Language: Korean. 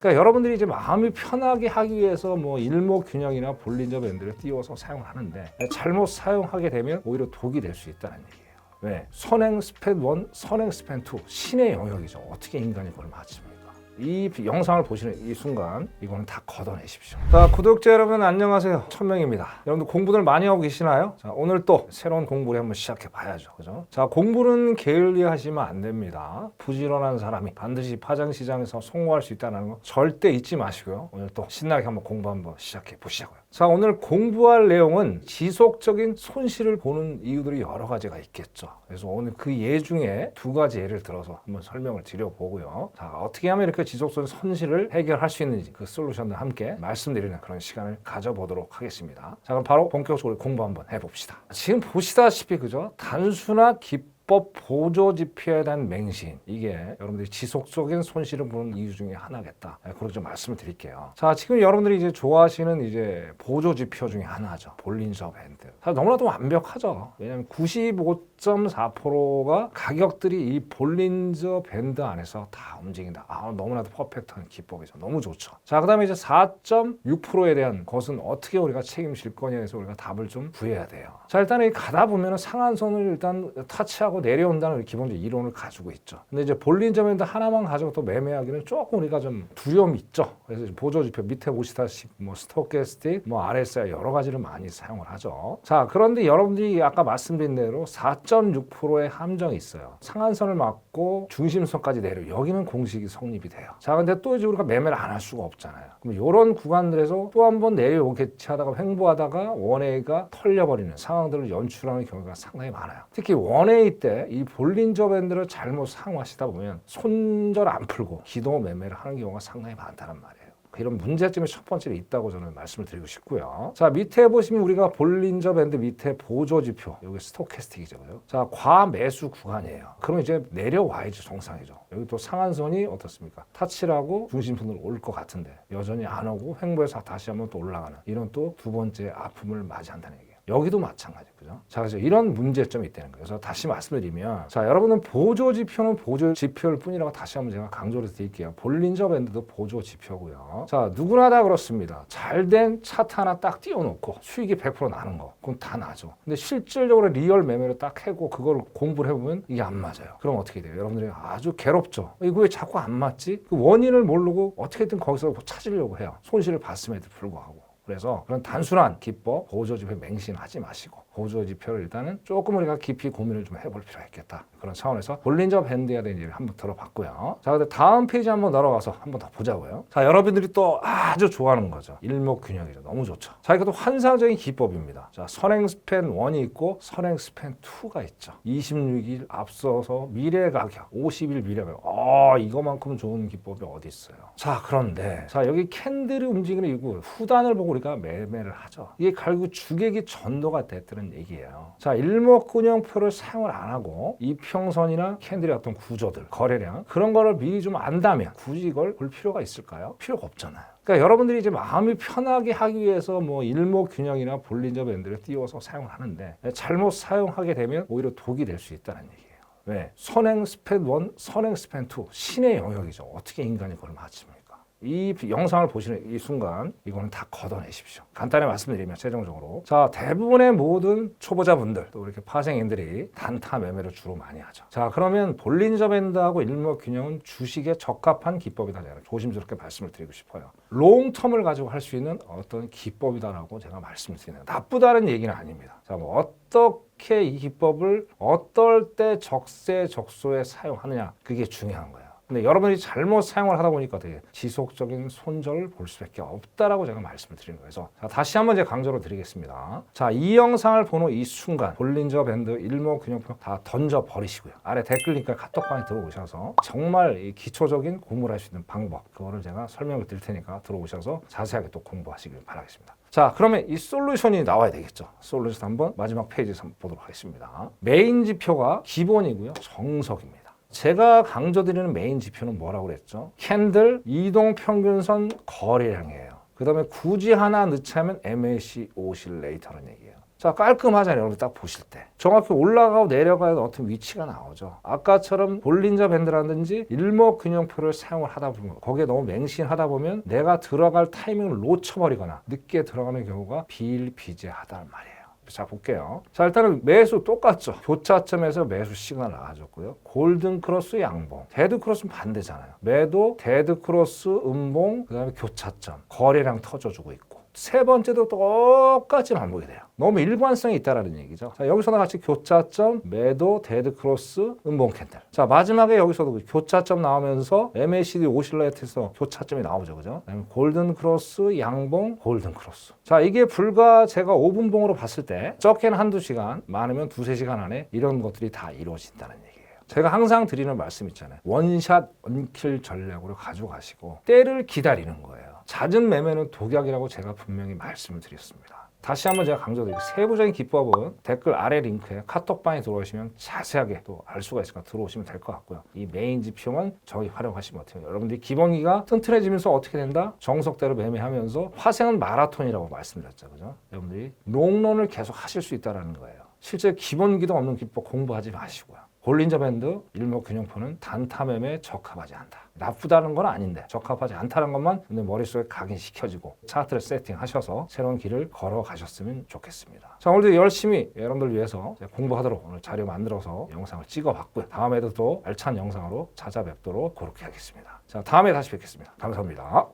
그러니까 여러분들이 이제 마음이 편하게 하기 위해서 뭐 일목균형이나 볼린저 밴드를 띄워서 사용을 하는데 잘못 사용하게 되면 오히려 독이 될 수 있다는 얘기예요. 왜? 선행 스팬 1, 선행 스팬 2 신의 영역이죠. 어떻게 인간이 그걸 맞춥니까? 이 영상을 보시는 이 순간 이거는 다 걷어내십시오. 자 구독자 여러분 안녕하세요. 천명입니다. 여러분들 공부들 많이 하고 계시나요? 자 오늘 또 새로운 공부를 한번 시작해 봐야죠. 그죠? 자 공부는 게을리하시면 안 됩니다. 부지런한 사람이 반드시 파장 시장에서 성공할 수 있다는 거 절대 잊지 마시고요. 오늘 또 신나게 한번 공부 한번 시작해 보시자고요. 자 오늘 공부할 내용은 지속적인 손실을 보는 이유들이 여러 가지가 있겠죠. 그래서 오늘 그 예 중에 두 가지 예를 들어서 한번 설명을 드려보고요. 자 어떻게 하면 이렇게 지속적인 손실을 해결할 수 있는지 그 솔루션을 함께 말씀드리는 그런 시간을 가져보도록 하겠습니다. 자 그럼 바로 본격적으로 공부 한번 해봅시다. 지금 보시다시피 그죠? 단순한 기법 보조 지표에 대한 맹신 이게 여러분들이 지속적인 손실을 보는 이유 중에 하나겠다. 네, 그렇게 좀 말씀을 드릴게요. 자 지금 여러분들이 이제 좋아하시는 이제 보조 지표 중에 하나죠. 볼린저 밴드. 사실 너무나도 완벽하죠. 왜냐하면 95.4%가 가격들이 이 볼린저 밴드 안에서 다 움직인다. 아 너무나도 퍼펙트한 기법이죠. 너무 좋죠. 자 그 다음에 이제 4.6%에 대한 것은 어떻게 우리가 책임질 거냐에서 우리가 답을 좀 구해야 돼요. 자 일단 이 가다 보면은 상한선을 일단 터치하고 내려온다는 기본적 이론을 가지고 있죠. 근데 이제 볼린저 밴드 하나만 가지고 또 매매하기는 조금 우리가 좀 두려움이 있죠. 그래서 보조 지표 밑에 보시다시피 뭐 스토캐스틱, 뭐 RSI 여러 가지를 많이 사용을 하죠. 자 그런데 여러분들이 아까 말씀드린 대로 4.6%의 함정이 있어요. 상한선을 맞고 중심선까지 내려 여기는 공식이 성립이 돼요. 자 근데 또 이제 우리가 매매를 안 할 수가 없잖아요. 그럼 이런 구간들에서 또 한 번 내려오겠지 하다가 횡보하다가 원웨이가 털려버리는 상황들을 연출하는 경우가 상당히 많아요. 특히 원웨이 때이 볼린저 밴드를 잘못 사용하시다 보면 손절 안 풀고 기도 매매를 하는 경우가 상당히 많다는 말이에요. 이런 문제점이 첫 번째로 있다고 저는 말씀을 드리고 싶고요. 자 밑에 보시면 우리가 볼린저 밴드 밑에 보조 지표 여기 스토캐스틱이죠. 자 과매수 구간이에요. 그럼 이제 내려와야죠 정상이죠. 여기 또 상한선이 어떻습니까? 타치라고 중심선으로 올 것 같은데 여전히 안 오고 횡보해서 다시 한번 또 올라가는 이런 또 두 번째 아픔을 맞이한다는 얘기예요. 여기도 마찬가지 그죠? 자, 그래서 이런 문제점이 있다는 거예요. 그래서 다시 말씀드리면, 자, 여러분은 보조 지표는 보조 지표일 뿐이라고 다시 한번 제가 강조를 드릴게요. 볼린저 밴드도 보조 지표고요. 자, 누구나 다 그렇습니다. 잘된 차트 하나 딱 띄워놓고 수익이 100% 나는 거, 그건 다 나죠. 근데 실질적으로 리얼 매매를 딱 해고 그걸 공부를 해보면 이게 안 맞아요. 그럼 어떻게 돼요? 여러분들이 아주 괴롭죠. 이거 왜 자꾸 안 맞지? 그 원인을 모르고 어떻게든 거기서 찾으려고 해요. 손실을 봤음에도 불구하고. 그래서 그런 단순한 기법, 보조지표 맹신하지 마시고 보조지표를 일단은 조금 우리가 깊이 고민을 좀 해볼 필요가 있겠다. 그런 차원에서 볼린저 밴드에 대한 얘기를 한번 들어봤고요. 자, 근데 다음 페이지 한번 넘어가서 한번 더 보자고요. 자, 여러분들이 또 아주 좋아하는 거죠. 일목균형이죠. 너무 좋죠. 자, 이것도 환상적인 기법입니다. 자, 선행 스팬 1이 있고 선행 스팬 2가 있죠. 26일 앞서서 미래 가격, 50일 미래 가격. 아, 이거만큼 좋은 기법이 어디 있어요? 자, 그런데 자, 여기 캔들이 움직이는 이거 후단을 보고 우리가 매매를 하죠. 이게 결국 주객이 전도가 됐다는 얘기예요. 자, 일목균형표를 사용을 안 하고 이평선이나 캔들의 어떤 구조들, 거래량 그런 거를 미리 좀 안다면 굳이 이걸 볼 필요가 있을까요? 필요가 없잖아요. 그러니까 여러분들이 이제 마음이 편하게 하기 위해서 뭐 일목균형이나 볼린저 밴드를 띄워서 사용을 하는데 잘못 사용하게 되면 오히려 독이 될 수 있다는 얘기예요. 왜? 선행 스팬 1, 선행 스팬 2 신의 영역이죠. 어떻게 인간이 그걸 맞춥니까? 이 영상을 보시는 이 순간 이거는 다 걷어내십시오. 간단히 말씀드리면 최종적으로 자 대부분의 모든 초보자분들 또 이렇게 파생인들이 단타 매매를 주로 많이 하죠. 자 그러면 볼린저 밴드하고 일목균형은 주식에 적합한 기법이다 제가 조심스럽게 말씀을 드리고 싶어요. 롱텀을 가지고 할 수 있는 어떤 기법이다라고 제가 말씀을 드리는 나쁘다는 얘기는 아닙니다. 자뭐 어떻게 이 기법을 어떨 때 적세 적소에 사용하느냐 그게 중요한 거예요. 근데 여러분이 잘못 사용을 하다 보니까 되게 지속적인 손절을 볼 수밖에 없다라고 제가 말씀을 드리는 거예요. 그래서 자, 다시 한번 제가 강조를 드리겠습니다. 자, 이 영상을 보는 이 순간 볼린저 밴드 일목균형표 다 던져 버리시고요. 아래 댓글 링크 카톡방에 들어오셔서 정말 이 기초적인 공부를 할 수 있는 방법 그거를 제가 설명을 드릴 테니까 들어오셔서 자세하게 또 공부하시길 바라겠습니다. 자, 그러면 이 솔루션이 나와야 되겠죠. 솔루션 한번 마지막 페이지에서 보도록 하겠습니다. 메인 지표가 기본이고요. 정석입니다. 제가 강조드리는 메인 지표는 뭐라고 그랬죠? 캔들 이동 평균선 거래량이에요. 그 다음에 굳이 하나 넣자면 MAC 오실 레이터라는 얘기예요. 자 깔끔하잖아요. 여러분 딱 보실 때 정확히 올라가고 내려가야 어떤 위치가 나오죠. 아까처럼 볼린저 밴드라든지 일목균형표를 사용을 하다 보면 거기에 너무 맹신하다 보면 내가 들어갈 타이밍을 놓쳐버리거나 늦게 들어가는 경우가 비일비재하다는 말이에요. 자 볼게요. 자 일단은 매수 똑같죠. 교차점에서 매수 시그널 나와줬고요. 골든 크로스 양봉, 데드 크로스는 반대잖아요. 매도, 데드 크로스 음봉, 그 다음에 교차점, 거래량 터져주고 있고. 세 번째도 똑같이 반복이 돼요. 너무 일관성이 있다라는 얘기죠. 자, 여기서도 같이 교차점, 매도, 데드 크로스, 음봉 캔들. 자, 마지막에 여기서도 그 교차점 나오면서 MACD 오실레이트에서 교차점이 나오죠. 그죠? 골든 크로스, 양봉, 골든 크로스. 자, 이게 불과 제가 5분봉으로 봤을 때 적게는 한두 시간, 많으면 두세 시간 안에 이런 것들이 다 이루어진다는 얘기예요. 제가 항상 드리는 말씀 있잖아요. 원샷 원킬 전략으로 가져가시고 때를 기다리는 거예요. 잦은 매매는 독약이라고 제가 분명히 말씀을 드렸습니다. 다시 한번 제가 강조드리고 세부적인 기법은 댓글 아래 링크에 카톡방에 들어오시면 자세하게 또 알 수가 있으니까 들어오시면 될 것 같고요. 이 메인 지표만 저희 활용하시면 어때요? 여러분들이 기본기가 튼튼해지면서 어떻게 된다? 정석대로 매매하면서 화생은 마라톤이라고 말씀드렸죠. 그죠? 여러분들이 롱런을 계속 하실 수 있다는 거예요. 실제 기본기도 없는 기법 공부하지 마시고요. 볼린저 밴드 일목균형표는 단타 매매에 적합하지 않다. 나쁘다는 건 아닌데 적합하지 않다는 것만 내 머릿속에 각인시켜지고 차트를 세팅하셔서 새로운 길을 걸어가셨으면 좋겠습니다. 자 오늘도 열심히 여러분들 위해서 공부하도록 오늘 자료 만들어서 영상을 찍어봤고요. 다음에도 또 알찬 영상으로 찾아뵙도록 그렇게 하겠습니다. 자 다음에 다시 뵙겠습니다. 감사합니다.